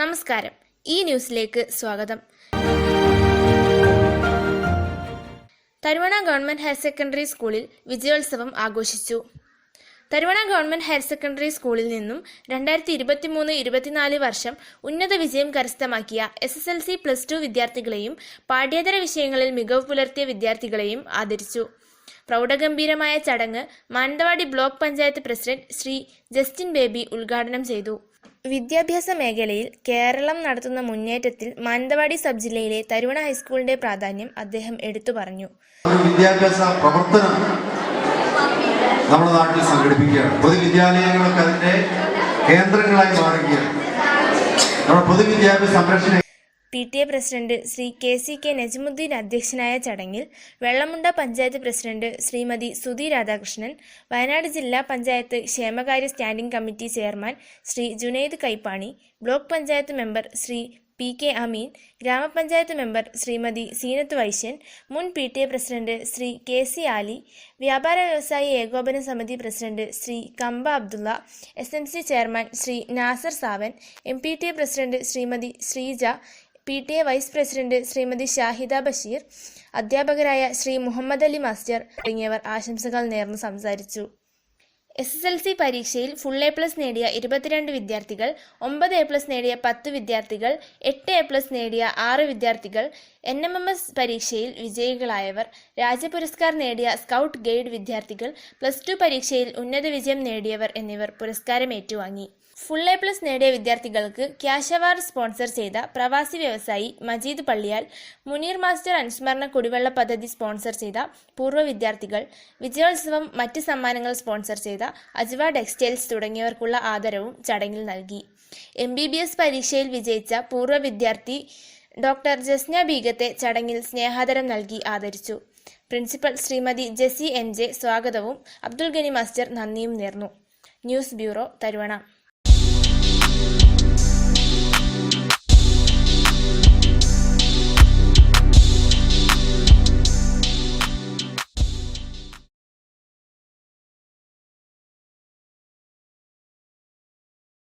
നമസ്കാരം. ഈ ന്യൂസിലേക്ക് സ്വാഗതം. തരുവണ ഗവൺമെന്റ് ഹയർ സെക്കൻഡറി സ്കൂളിൽ വിജയോത്സവം ആഘോഷിച്ചു. തരുവണ ഗവൺമെന്റ് ഹയർ സെക്കൻഡറി സ്കൂളിൽ നിന്നും രണ്ടായിരത്തി ഇരുപത്തി മൂന്ന് ഇരുപത്തിനാല് വർഷം ഉന്നത വിജയം കരസ്ഥമാക്കിയ S S L C plus two വിദ്യാർത്ഥികളെയും പാഠ്യേതര വിഷയങ്ങളിൽ മികവ് പുലർത്തിയ വിദ്യാർത്ഥികളെയും ആദരിച്ചു. പ്രൗഢഗംഭീരമായ ചടങ്ങ് മാനന്തവാടി ബ്ലോക്ക് പഞ്ചായത്ത് പ്രസിഡന്റ് ശ്രീ ജസ്റ്റിൻ ബേബി ഉദ്ഘാടനം ചെയ്തു. വിദ്യാഭ്യാസ മേഖലയിൽ കേരളം നടത്തുന്ന മുന്നേറ്റത്തിൽ മാനന്തവാടി സബ് ജില്ലയിലെ തരുവണ ഹൈസ്കൂളിന്റെ പ്രാധാന്യം അദ്ദേഹം എടുത്തു പറഞ്ഞു. വിദ്യാഭ്യാസ പ്രവർത്തനം നമ്മുടെ നാട്ടിൽ സംഘടിപ്പിക്കുകയാണ്. പൊതുവിദ്യാലയങ്ങളൊക്കെ അതിന്റെ കേന്ദ്രങ്ങളായി മാറുകയാണ്. നമ്മുടെ പൊതുവിദ്യാഭ്യാസ സംരക്ഷണ P T A president Shri K C K Najmudheen അധ്യക്ഷനായ ചടങ്ങിൽ വെള്ളമുണ്ട പഞ്ചായത്ത് പ്രസിഡന്റ് ശ്രീമതി സുധി രാധാകൃഷ്ണൻ വയനാട് ജില്ലാ പഞ്ചായത്ത് ക്ഷേമകാര്യ standing committee chairman Shri Junaid Kaippani block panchayat member Shri P K Ameen gramapanchayat member Shrimati Seenath Vaishyan മുൻ P T A president Shri K C Ali വ്യാപാര വ്യവസായ ഏകോപന സമിതി president Shri Kampa Abdulla S M C chairman Shri Nasar Savan M P T A president Shrimati Sreeja P T A vice president Shrimati Shahida Basheer അധ്യാപകരായ Shri Muhammad Ali master തുടങ്ങിയവർ ആശംസകൾ നേർന്ന് സംസാരിച്ചു. S S L C പരീക്ഷയിൽ full A plus നേടിയ ഇരുപത്തിരണ്ട് വിദ്യാർത്ഥികൾ ഒമ്പത് എ പ്ലസ് നേടിയ പത്ത് വിദ്യാർത്ഥികൾ എട്ട് എ പ്ലസ് നേടിയ ആറ് വിദ്യാർത്ഥികൾ എൻ എം എം എസ് പരീക്ഷയിൽ വിജയികളായവർ രാജ്യപുരസ്കാർ നേടിയ സ്കൗട്ട് ഗൈഡ് വിദ്യാർത്ഥികൾ പ്ലസ് ടു പരീക്ഷയിൽ ഉന്നത വിജയം നേടിയവർ എന്നിവർ പുരസ്കാരം ഏറ്റുവാങ്ങി. ഫുൾ എ പ്ലസ് നേടിയ വിദ്യാർത്ഥികൾക്ക് ക്യാഷ് അവാർഡ് സ്പോൺസർ ചെയ്ത പ്രവാസി വ്യവസായി മജീദ് പള്ളിയാൽ മുനീർ മാസ്റ്റർ അനുസ്മരണ കുടിവെള്ള പദ്ധതി സ്പോൺസർ ചെയ്ത പൂർവ വിദ്യാർത്ഥികൾ വിജയോത്സവം മറ്റ് സമ്മാനങ്ങൾ സ്പോൺസർ ചെയ്ത അജ്വ ടെക്സ്റ്റൈൽസ് തുടങ്ങിയവർക്കുള്ള ആദരവും ചടങ്ങിൽ നൽകി. എം ബി ബി എസ് പരീക്ഷയിൽ വിജയിച്ച പൂർവ വിദ്യാർത്ഥി ഡോക്ടർ ജസ്ന ബീഗത്തെ ചടങ്ങിൽ സ്നേഹാദരം നൽകി ആദരിച്ചു. Principal Shrimati Jessy N J സ്വാഗതവും അബ്ദുൽ ഗനി മാസ്റ്റർ നന്ദിയും നേർന്നു. News bureau Tharuvana.